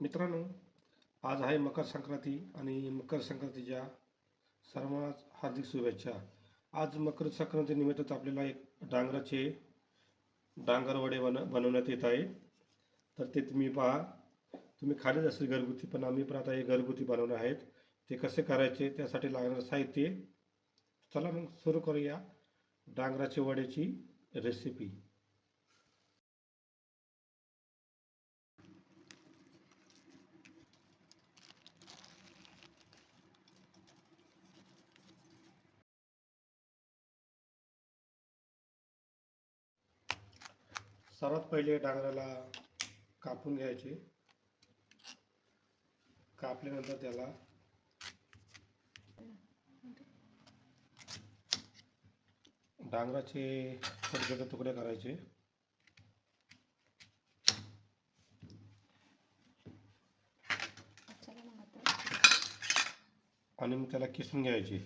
मित्रांनो आज आहे मकर संक्रांती आणि मकर संक्रांतीच्या सर्वांना हार्दिक शुभेच्छा. आज मकर संक्रांतीनिमित्त आपल्याला एक डांगराचे डांगरवडे बन बनवण्यात येत आहे. तर ते तुम्ही पहा. तुम्ही खालीच असेल घरगुती पण आम्ही पण आता हे घरगुती बनवणार आहेत. ते कसे करायचे त्यासाठी लागणारं साहित्य. चला मग सुरू करूया डांगराचे वड्याची रेसिपी सर्वात पहिले डांगराला कापून घ्यायचे. कापल्यानंतर त्याला डांगराचे छोटे छोटे तुकडे करायचे. आणि मग त्याला किसून घ्यायचे.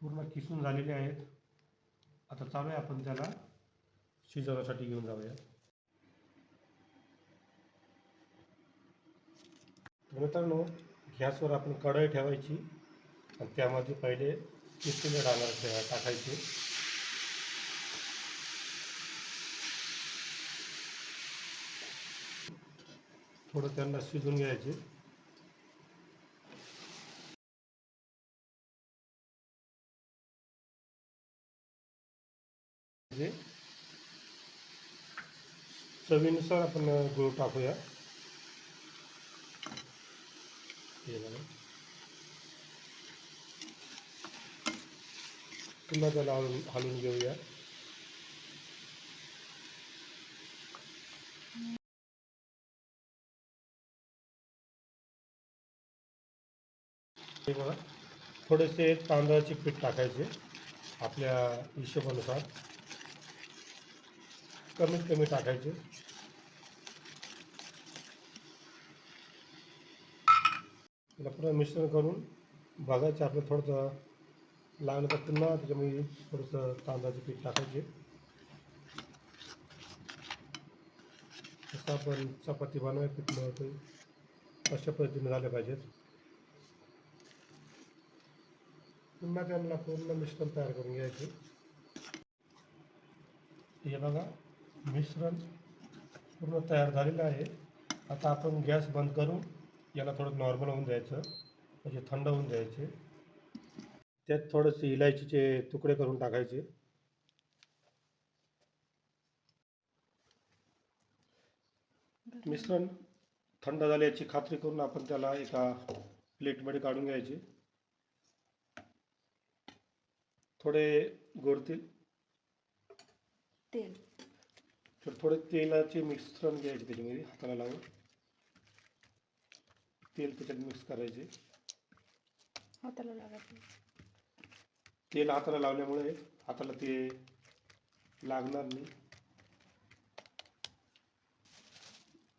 पूर्ण किसून झालेले आहेत. आता चालू आहे आपण त्याला. शिजवण्यासाठी घेऊन जाऊया. मित्रांनो गॅसवर आपण कढई ठेवायची. आणि त्यामध्ये पहिले किसलेले डांगर टाकायचे. थोडं त्यांना शिजून घ्यायचे. म्हणजे चवीनुसार आपण गूळ टाकूया. पुन्हा त्याला हलून हलवून घेऊया थोडेसे तांदळाचे पीठ टाकायचे आपल्या हिशोबानुसार. कमीत कमी पुन्हा मिश्रण करून बघायचं आपलं थोडंसं लागलं तर पुन्हा त्याच्यामध्ये थोडंसं तांदळाचे पीठ टाकायचे. जसं चपाती पीठ अशा त्यांना पूर्ण मिश्रण तयार बघा. मिश्रण पूर्ण तयार झालेलं आहे. आता आपण गॅस बंद करून याला थोडं नॉर्मल होऊन द्यायचं म्हणजे थंड होऊन द्यायचे त्यात थोडेसे इलायचीचे तुकडे करून टाकायचे. मिश्रण थंड झाल्याची खात्री करून आपण त्याला एका प्लेटमध्ये काढून घ्यायचे. थोडे गोडतील. तेल. तर थोडे तेलाचे मिश्रण घ्यायचे त्याच्यामध्ये हाताला लावून. तेल त्याच्यात मिक्स करायचे. हाताला. तेल हाताला लावल्यामुळे हाताला ते लागणार नाही.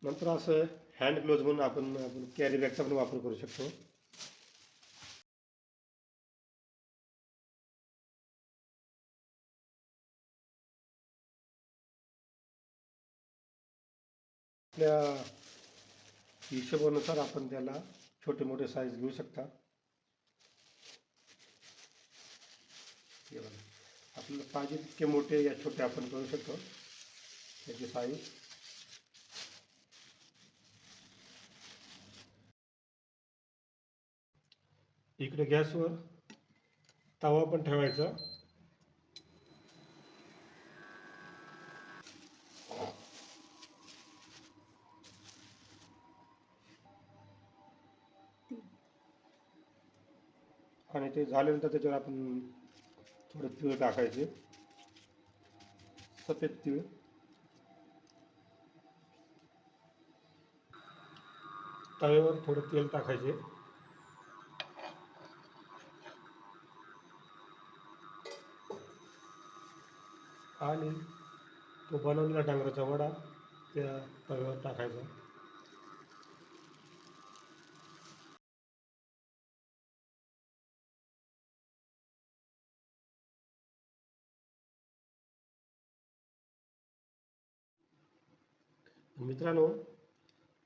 नंतर असं हँड ग्लोव्ज म्हणून आपण आपण कॅरी बॅगचा पण वापर करू शकतो. आपल्या हिशोबानुसार आपण त्याला छोटे मोठे साईज घेऊ शकता. आपल्याला पाहिजे तितके मोठे या छोटे आपण करू शकतो. त्याची साईज इकडे गॅसवर तवा पण ठेवायचा. आणि ते झाल्यानंतर त्याच्यावर आपण थोडं तीळ टाकायचे. सफेद तीळ. तव्यावर थोडं तेल टाकायचे. आणि तो बनवलेला डांगराचा वडा त्या तव्यावर टाकायचा. मित्रांनो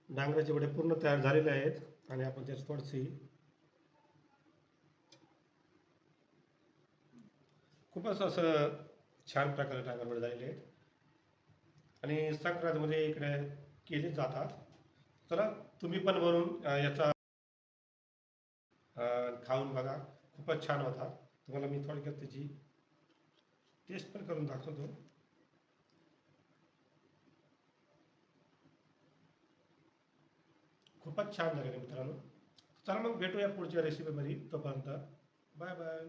डांगराचे वडे पूर्ण तयार झालेले आहेत आणि आपण त्याची थोडीशी खूपच असं छान प्रकारे डांगर वडे झालेले आहेत. आणि संक्रांतीमध्ये इकडे केले जातात. तर तुम्ही पण बनवून याचा खाऊन बघा. खूपच छान होता. तुम्हाला मी थोडक्यात त्याची टेस्ट पण करून दाखवतो. खूपच छान झाले मित्रांनो. चला मग भेटूया पुढच्या रेसिपीमध्ये तोपर्यंत बाय बाय